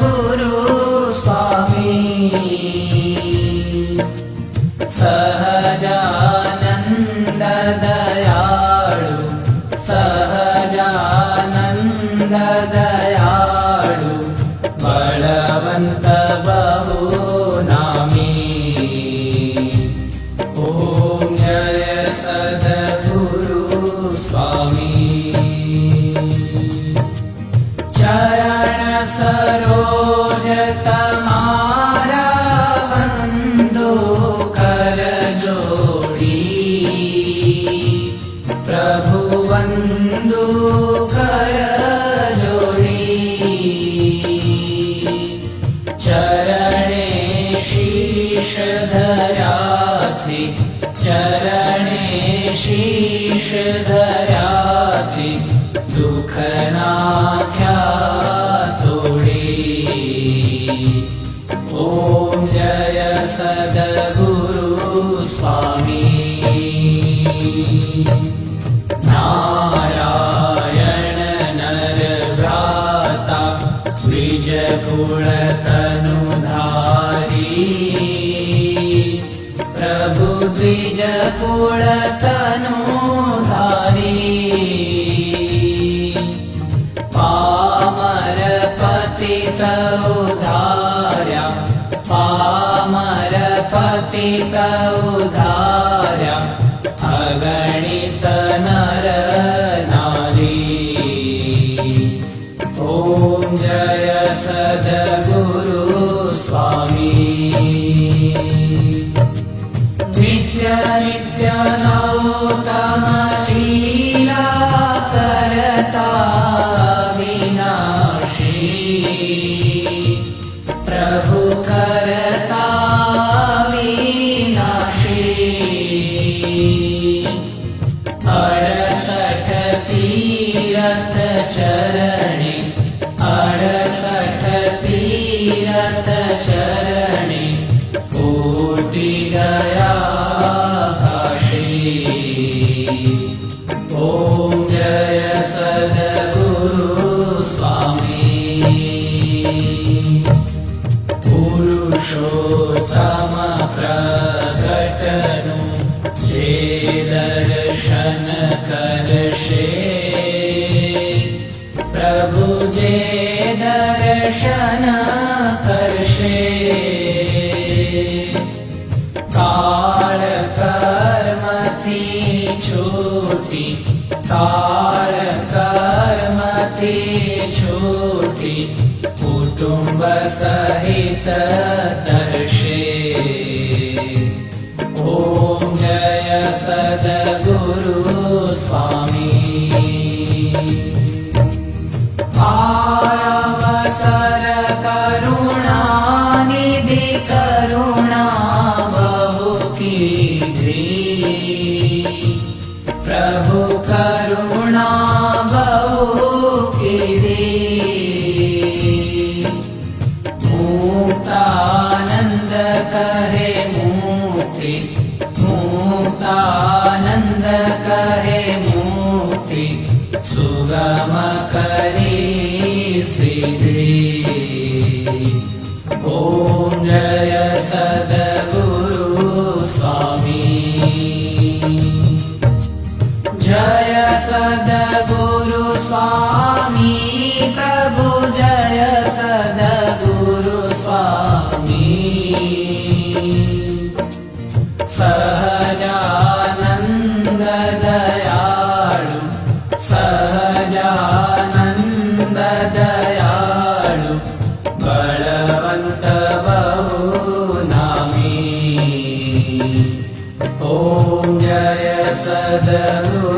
गुरु स्वामी। सहजानन्द दयाळु सहजानन्द दयाळु बलवन्त बहु चरण सरोज तमारा वन्दो कर जोडी प्रभु वन्दो कर जोडी चरणे शीश धराथि सद्गुरु स्वामी। नारायण नर भ्राता प्रभु द्विजकुलतनुधारी पामर उधार्या अगणित नर नारी। ॐ जय सद्गुरु स्वामी। नित्य नित्य नौतम ॐ जय सद्गुरु स्वामी। पुरुषोत्तम प्रकटनु जे दर्शन करशे प्रभु जे दर्शन कर्मथी छूटी काळ कर्मथी छूटी कुटुंब सहित दर्शे। ॐ जय सद्गुरु स्वामी। आवसर करुणानिधि करुणा सिद्धि। ॐ जय सद्गुरु स्वामी। जय सद्गुरु स्वामी प्रभु जय ॐ जय सद्गुरु